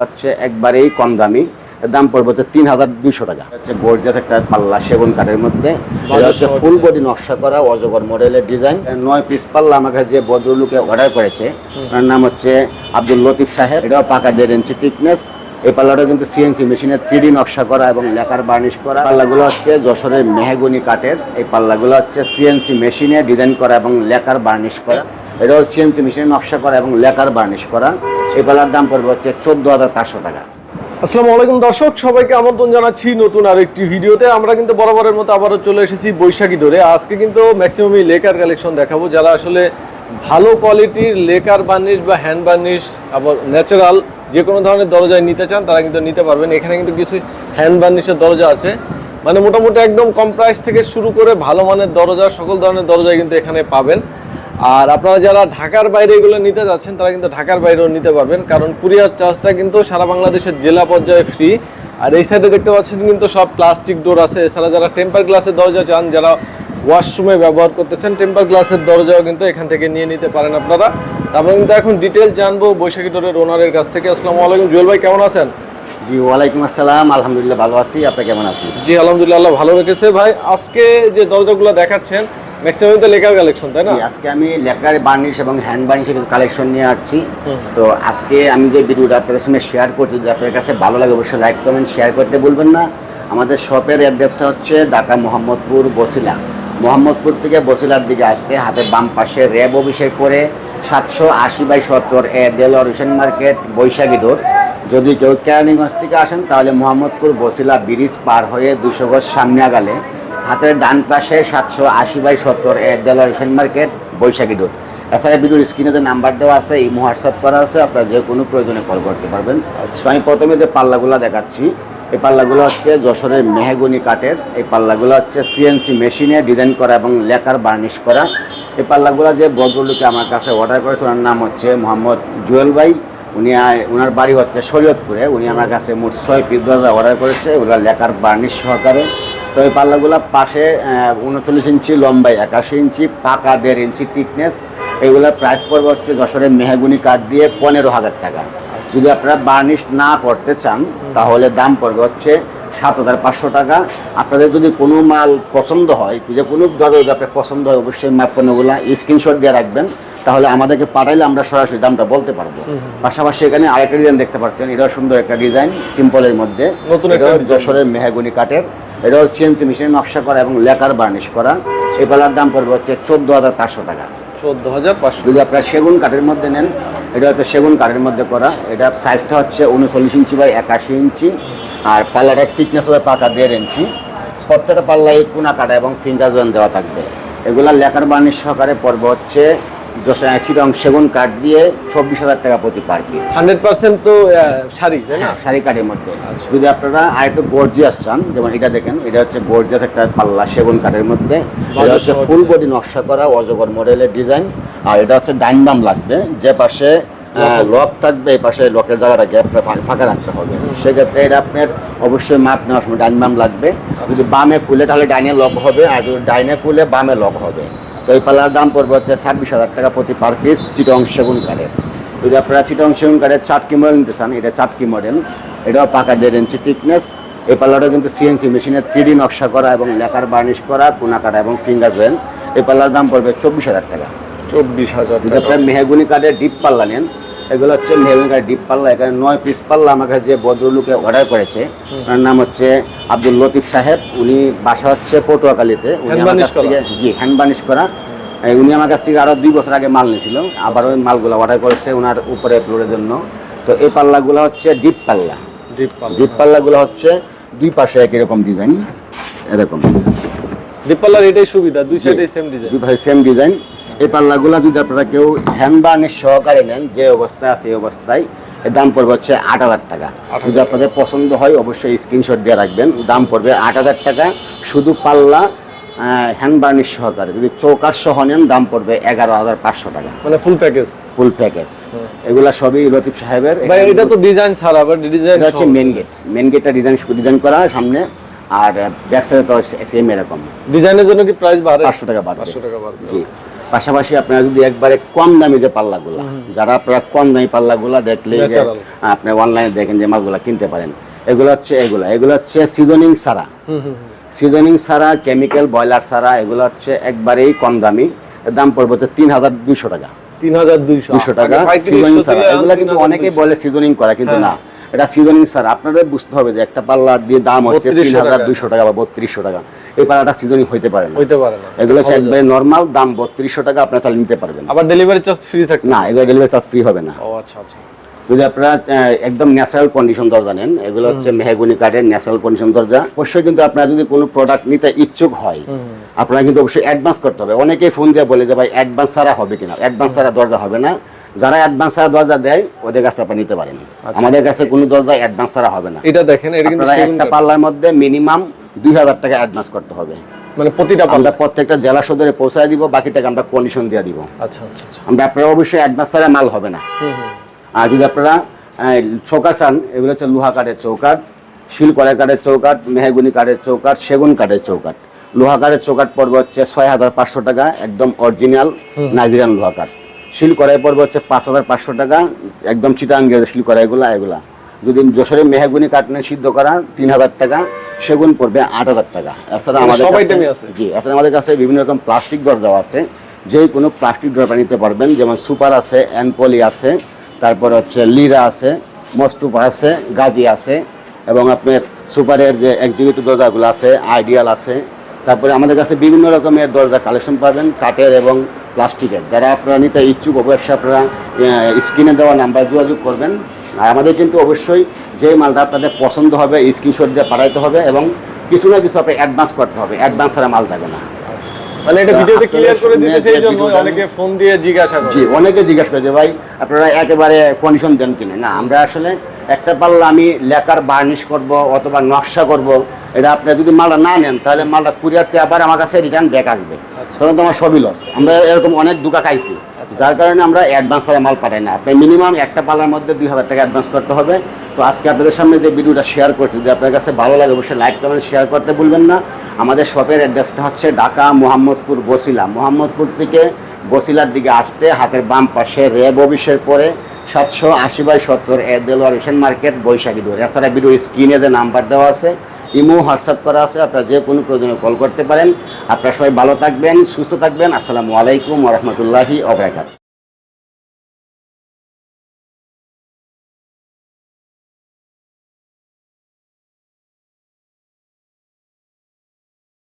হচ্ছে একবারেই কম দামি। দাম পড়বে হচ্ছে তিন হাজার দুইশো টাকা। হচ্ছে গর্জাস একটা পাল্লা সেগুন কাঠের মধ্যে। এটা হচ্ছে ফুল বডি নকশা করা অজগর মডেলের ডিজাইন নয় পিস পাল্লা আমার কাছে যে ভদ্রলোকে অর্ডার করেছে ওনার নাম হচ্ছে আব্দুল লতিফ সাহেব। এটাও পাকা দেড় ইঞ্চি থিকনেস এই পাল্লাটা কিন্তু সিএনসি মেশিনে থ্রি নকশা করা এবং লেকার বার্নিশ করা। পাল্লাগুলো হচ্ছে যশোরের মেহগুনি কাঠের। এই পাল্লাগুলো হচ্ছে সিএনসি মেশিনে ডিজাইন করা এবং লেকার বার্নিশ করা। এটাও সিএনসি মেশিনে নকশা করা এবং লেকার বার্নিশ করা। এই পাল্লার দাম পড়বে হচ্ছে চোদ্দ হাজার পাঁচশো টাকা। আসসালামু আলাইকুম দর্শক, সবাইকে আমন্ত্রণ জানাচ্ছি নতুন আরেকটি ভিডিওতে। আমরা কিন্তু বরাবরের মতো আবারও চলে এসেছি বৈশাখী ধরে আজকে কিন্তু ম্যাক্সিমামই লেকার কালেকশন দেখাবো, যারা আসলে ভালো কোয়ালিটির লেকার বার্নিশ বা হ্যান্ড বার্নিশ আবার ন্যাচারাল যে কোনো ধরনের দরজায় নিতে চান, তারা কিন্তু নিতে পারবেন। এখানে কিন্তু কিছু হ্যান্ড বার্নিশের দরজা আছে। মানে মোটামুটি একদম কম প্রাইস থেকে শুরু করে ভালো মানের দরজা, সকল ধরনের দরজায় কিন্তু এখানে পাবেন। আর আপনারা যারা ঢাকার বাইরে এগুলো নিতে যাচ্ছেন তারা কিন্তু ঢাকার বাইরেও নিতে পারবেন কারণ কুরিয়ার চার্জটা কিন্তু সারা বাংলাদেশের জেলা পর্যায়ে ফ্রি আর এই সাইডে দেখতে পাচ্ছেন কিন্তু সব প্লাস্টিক ডোর আছে। এছাড়া যারা টেম্পার গ্লাসের দরজা চান যারা ওয়াশরুমে ব্যবহার করতেছেন টেম্পার গ্লাসের দরজাও কিন্তু এখান থেকে নিয়ে নিতে পারেন আপনারা। তারপরে কিন্তু এখন ডিটেল জানব বৈশাখী ডোরের ওনারের কাছ থেকে। আসসালামু আলাইকুম জুয়েল ভাই কেমন আছেন? জি ওয়ালাইকুম আসসালাম আলহামদুলিল্লাহ ভালো আছি। আপনি কেমন আছেন? জি আলহামদুলিল্লাহ ভালো রেখেছে। ভাই আজকে যে দরজাগুলো দেখাচ্ছেন ম্যাক্সিমাম তো লেখার কালেকশন তাই না? আজকে আমি লেকার বার্নিশ এবং হ্যান্ড বার্নিশের কিছু কালেকশন নিয়ে আসছি। তো আজকে আমি যে ভিডিওটা আপনাদের সঙ্গে শেয়ার করছি যদি আপনাদের কাছে ভালো লাগে অবশ্যই লাইক কমেন্ট শেয়ার করতে বলবেন না। আমাদের শপের অ্যাড্রেসটা হচ্ছে ঢাকা মোহাম্মদপুর বসিলা। মোহাম্মদপুর থেকে বসিলার দিকে আসতে হাতে বাম পাশে র্যাব অফিসের করে সাতশো আশি বাই সত্তর A Delwar Hossain market Baishakhi road যদি কেউ কেরানীগঞ্জ থেকে আসেন তাহলে মোহাম্মদপুর বসিলা ব্রিজ পার হয়ে দুশো গজ সামনে আগালে হাতের ডান পাশে সাতশো আশি বাই সত্তর ডলার হোসেন মার্কেট বৈশাখী রোড এছাড়া ভিডিওর স্ক্রিনে যে নাম্বার দেওয়া আছে এই হোয়াটসঅ্যাপ করা আছে আপনারা যে কোনো প্রয়োজনে কল করতে পারবেন। তো আমি প্রথমে যে পাল্লাগুলো দেখাচ্ছি এই পাল্লাগুলো হচ্ছে যশোরের মেহগুনি কাঠের। এই পাল্লাগুলো হচ্ছে সিএনসি মেশিনে ডিজাইন করা এবং লেকার বার্নিশ করা। এই পাল্লাগুলো যে ভদ্রলোকে আমার কাছে অর্ডার করেছে ওনার নাম হচ্ছে মোহাম্মদ জুয়েল ভাই। উনি ওনার বাড়ি হচ্ছে শরীয়তপুরে। উনি আমার কাছে মোট ছয় পিস অর্ডার করেছে। ওগুলো লেকার বার্নিশ সহকারে। তো এই পাল্লাগুলো পাশে উনচল্লিশ ইঞ্চি লম্বাই একাশি ইঞ্চি পাকা দেড় ইঞ্চি থিকনেস এগুলোর প্রাইস পড়বে হচ্ছে যশোরের মেহগুনি কাঠ দিয়ে পনেরো হাজার টাকা। যদি আপনারা বার্নিশ না করতে চান তাহলে দাম পড়বে হচ্ছে সাত হাজার পাঁচশো টাকা। আপনাদের যদি কোনো মাল পছন্দ হয় যে কোনো যদি আপনার পছন্দ হয় অবশ্যই মাপ পণ্যগুলো স্ক্রিনশট দিয়ে রাখবেন। তাহলে আমাদেরকে পাঠাইলে আমরা সরাসরি দামটা বলতে পারব। পাশাপাশি এখানে আরেকটা ডিজাইন দেখতে পাচ্ছেন এটাও সুন্দর একটা ডিজাইন সিম্পলের মধ্যে। নতুন একটা যশোরের মেহাগুনি কাঠের। এটাও সিএনসি মেশিনে নকশা করা এবং লেকার বার্নিশ করা। সেই পালার দাম পড়বে হচ্ছে চোদ্দ হাজার পাঁচশো টাকা। চোদ্দ হাজার পাঁচশো। যদি আপনারা সেগুন কাঠের মধ্যে নেন এটা হচ্ছে সেগুন কাঠের মধ্যে করা। এটা সাইজটা হচ্ছে উনচল্লিশ ইঞ্চি বাই একাশি ইঞ্চি। আর পাল্লাটার থিকনেস হবে পাকা দেড় ইঞ্চি। প্রত্যেকটা পাল্লায় কোনা কাটা এবং ফিঙ্গার জোন দেওয়া থাকবে। এগুলা লেখার বার্নিশ সহকারে পর্ব হচ্ছে চিরং সেগুন কাঠ দিয়ে চব্বিশ হাজার টাকা প্রতি পার পিস হান্ড্রেড পার্সেন্ট তো শাড়ি তাই না? হ্যাঁ শাড়ি কাঠের মধ্যে। যদি আপনারা আর একটু গর্জিয়াস চান যেমন এটা দেখেন এটা হচ্ছে গর্জিয়াস একটা পাল্লা সেগুন কাঠের মধ্যে। এটা হচ্ছে ফুল বডি নকশা করা অজগর মডেলের ডিজাইন আর এটা হচ্ছে ডাইন বাম লাগবে। যে পাশে লক থাকবে এই পাশে লকের জায়গাটা গ্যাপটা ফাঁকা রাখতে হবে। সেক্ষেত্রে এটা আপনার অবশ্যই মাপ নেওয়ার সময় ডাইন বাম লাগবে। যদি বামে খুলে তাহলে ডাইনে লক হবে। আর যদি ডাইনে খুলে বামে লক হবে। তো এই পাল্লার দাম পড়বে হচ্ছে ছাব্বিশ হাজার টাকা প্রতি পার পিস চিটং সেগুন কাঠের। যদি আপনারা চিটং সেগুন কাঠের চাটকি মডেল নিতে চান এটা চাটকি মডেল এটাও পাকা দেড় ইঞ্চি থিকনেস এই পাল্লাটা কিন্তু সিএনসি মেশিনে থ্রিডি নকশা করা এবং লেখার বার্নিশ করা কোনা কাটা এবং ফিঙ্গার প্রিন্ট এই পাল্লার দাম পড়বে চব্বিশ হাজার টাকা। চব্বিশ হাজার যদি টাকা। আপনার মেহগুনি কাঠের ডিপ পাল্লা নেন এগুলো হচ্ছে কাঠের ডিপ পাল্লা এখানে নয় পিস পাল্লা আমার কাছে যে ভদ্রলোকে অর্ডার করেছে ওনার নাম হচ্ছে আব্দুল লতিফ সাহেব। উনি বাসা হচ্ছে পটুয়াখালীতে। উনি Hand আমার কাছ থেকে জি হ্যান্ড বার্নিশ করা। উনি আমার কাছ থেকে আরও দুই বছর আগে মাল নিয়েছিল। আবার ওই মালগুলো অর্ডার করেছে ওনার উপরে ফ্লোরের জন্য। তো এই পাল্লাগুলো হচ্ছে ডিপ পাল্লা। ডিপ পাল্লা। ডিপ পাল্লাগুলো হচ্ছে দুই পাশে একই রকম ডিজাইন এরকম। ডিপ পাল্লার এটাই সুবিধা দুই সাইডে সেম ডিজাইন দুই পাশে সেম ডিজাইন এই পাল্লাগুলো যদি আপনারা কেউ হ্যান্ড বার্নিশ সহকারে নেন যে অবস্থায় আছে এই অবস্থায় এর দাম পড়বে হচ্ছে আট হাজার টাকা। যদি আপনাদের পছন্দ হয় অবশ্যই স্ক্রিনশট দিয়ে রাখবেন। দাম পড়বে আট হাজার টাকা। শুধু পাল্লা হ্যান্ড বার্নিশ সহকারে। যদি চৌকার সহ নেন দাম পড়বে এগারো হাজার পাঁচশো টাকা। মানে ফুল প্যাকেজ ফুল প্যাকেজ এগুলা সবই লতিফ সাহেবের। এটা তো ডিজাইন ছাড়া ডিজাইন হচ্ছে মেন গেট মেন গেটটা ডিজাইন ডিজাইন করা সামনে। আর ব্যাক সাইডে তো সেম এরকম। ডিজাইনের জন্য কি প্রাইস বাড়ে? পাঁচশো টাকা বাড়বে। পাঁচশো টাকা বাড়বে। জি। পাশাপাশি আপনারা যদি একবারে কম দামি যে পাল্লাগুলো যারা আপনারা কম দামি পাল্লাগুলো দেখলে আপনি অনলাইনে দেখেন যে মালগুলো কিনতে পারেন। এগুলো হচ্ছে এগুলো এগুলো হচ্ছে সিজনিং সারা। সিজনিং ছাড়া কেমিক্যাল ব্রয়লার ছাড়া এগুলো হচ্ছে একবারেই কম দামি। দাম পড়বে হচ্ছে তিন হাজার দুইশো টাকা। তিন হাজার দুইশো। টাকা সিজনিং ছাড়া এগুলো কিন্তু অনেকেই বলে সিজনিং করা কিন্তু হ্যাঁ। না। এটা সিজনিং ছাড়া আপনাদের বুঝতে হবে যে একটা পাল্লা দিয়ে দাম হচ্ছে তিন হাজার দুইশো টাকা বা বত্রিশশো টাকা। এই পাল্লাটা সিজনিং হইতে পারে না। হইতে পারে না। এগুলো হচ্ছে একবারে নর্মাল দাম বত্রিশশো টাকা আপনারা চালিয়ে নিতে পারবেন। আবার ডেলিভারি চার্জ ফ্রি থাকে না এগুলো ডেলিভারি চার্জ ফ্রি হবে না। ও আচ্ছা আচ্ছা। যদি আপনারা একদম ন্যাচারাল কন্ডিশন দরজা নেন এগুলো হচ্ছে মেহগুনি কাঠের ন্যাচারাল কন্ডিশন দরজা। অবশ্যই কিন্তু আপনারা যদি কোনো প্রোডাক্ট নিতে ইচ্ছুক হয় আপনারা কিন্তু অবশ্যই অ্যাডভান্স করতে হবে। অনেকেই ফোন দিয়ে বলে যে ভাই অ্যাডভান্স ছাড়া হবে কিনা? অ্যাডভান্স ছাড়া দরজা হবে না। যারা অ্যাডভান্স ছাড়া দরজা দেয় ওদের কাছে আপনি নিতে পারেন। আমাদের কাছে কোনো দরজা অ্যাডভান্স ছাড়া হবে না। এটা দেখেন এটা কিন্তু একটা। পাল্লার মধ্যে মিনিমাম দুই হাজার টাকা অ্যাডভান্স করতে হবে। মানে প্রতিটা পাল্লা? আমরা প্রত্যেকটা জেলা সদরে পৌঁছায় দিব বাকি টাকা আমরা কন্ডিশন দিয়ে দিব। আচ্ছা আচ্ছা আচ্ছা। আমরা আপনারা অবশ্যই অ্যাডভান্স ছাড়া মাল হবে না। আর যদি আপনারা চৌকাঠ চান এগুলো হচ্ছে লোহা কাঠের চৌকাঠ শিল কড়াই কাঠের চৌকাঠ মেহগুনি কাঠের চৌকাঠ সেগুন কাঠের চৌকাঠ। লোহা কাঠের চৌকাঠ পড়বে হচ্ছে ছয় হাজার পাঁচশো টাকা একদম অরিজিনাল নাইজেরিয়ান লোহা কাঠ। শিল কড়াই পড়বে হচ্ছে পাঁচ হাজার পাঁচশো টাকা একদম চিটাঙ্গের শিল কড়াইগুলা এগুলা যদি যশোরে মেহগুনি কাঠ নিয়ে সিদ্ধ করা তিন হাজার টাকা সেগুন পড়বে আট হাজার টাকা। এছাড়া আমাদের কাছে আছে? জি এছাড়া আমাদের কাছে বিভিন্ন রকম প্লাস্টিক দরজাও আছে। যে কোনো প্লাস্টিক দরজা নিতে পারবেন যেমন সুপার আছে অ্যানপলি আছে তারপর হচ্ছে লিরা আছে মস্তুপা আছে গাজি আছে এবং আপনার সুপারের যে এক্সিকিউটিভ দরজাগুলো আছে আইডিয়াল আছে। তারপরে আমাদের কাছে বিভিন্ন রকমের দরজা কালেকশন পাবেন কাঠের এবং প্লাস্টিকের। যারা আপনারা নিতে ইচ্ছুক অবশ্যই আপনারা স্ক্রিনে দেওয়া নাম্বার যোগাযোগ করবেন। আর আমাদের কিন্তু অবশ্যই যে মালটা আপনাদের পছন্দ হবে স্ক্রিনশট দিয়ে পাঠাইতে হবে এবং কিছু না কিছু আপনি অ্যাডভান্স করতে হবে। অ্যাডভান্স ছাড়া মাল থাকে না। মানে এটা ভিডিওতে ক্লিয়ার করে দিতে সেই জন্য অনেকে ফোন দিয়ে জিজ্ঞাসা করে। জি অনেকে জিজ্ঞাসা করে যে ভাই আপনারা একেবারে কন্ডিশন দেন কিনা? না আমরা আসলে একটা পাল্লা আমি লেকার বার্নিশ করব অথবা নকশা করব। এটা আপনি যদি মালটা না নেন তাহলে মালটা কুরিয়ারতে আবার আমার কাছে রিটার্ন ব্যাক আসবে। তখন তো আমার সবই লস আমরা এরকম অনেক দুকা খাইছি। যার কারণে আমরা অ্যাডভান্স ছাড়া মাল পাঠাই না। আপনি মিনিমাম একটা পাল্লার মধ্যে দুই হাজার টাকা অ্যাডভান্স করতে হবে। তো আজকে আপনাদের সামনে যে ভিডিওটা শেয়ার করছি যদি আপনার কাছে ভালো লাগে অবশ্যই লাইক কমেন্ট শেয়ার করতে ভুলবেন না। আমাদের শপের অ্যাড্রেসটা হচ্ছে ঢাকা মোহাম্মদপুর বসিলা। মোহাম্মদপুর থেকে বসিলার দিকে আসতে হাতের বাম পাশে র্যাব অফিসের পরে সাতশো আশি বাই সত্তর এ দেলোয়ার রেশন মার্কেট বৈশাখী ডোর এছাড়া ভিডিও স্ক্রিনে যে নাম্বার দেওয়া আছে ইমো, হোয়াটসঅ্যাপ করা আছে, আপনারা যে কোনো প্রয়োজনে কল করতে পারেন। আপনারা সবাই ভালো থাকবেন, সুস্থ থাকবেন। আসসালামু আলাইকুম রহমতুল্লাহি অবরাকাত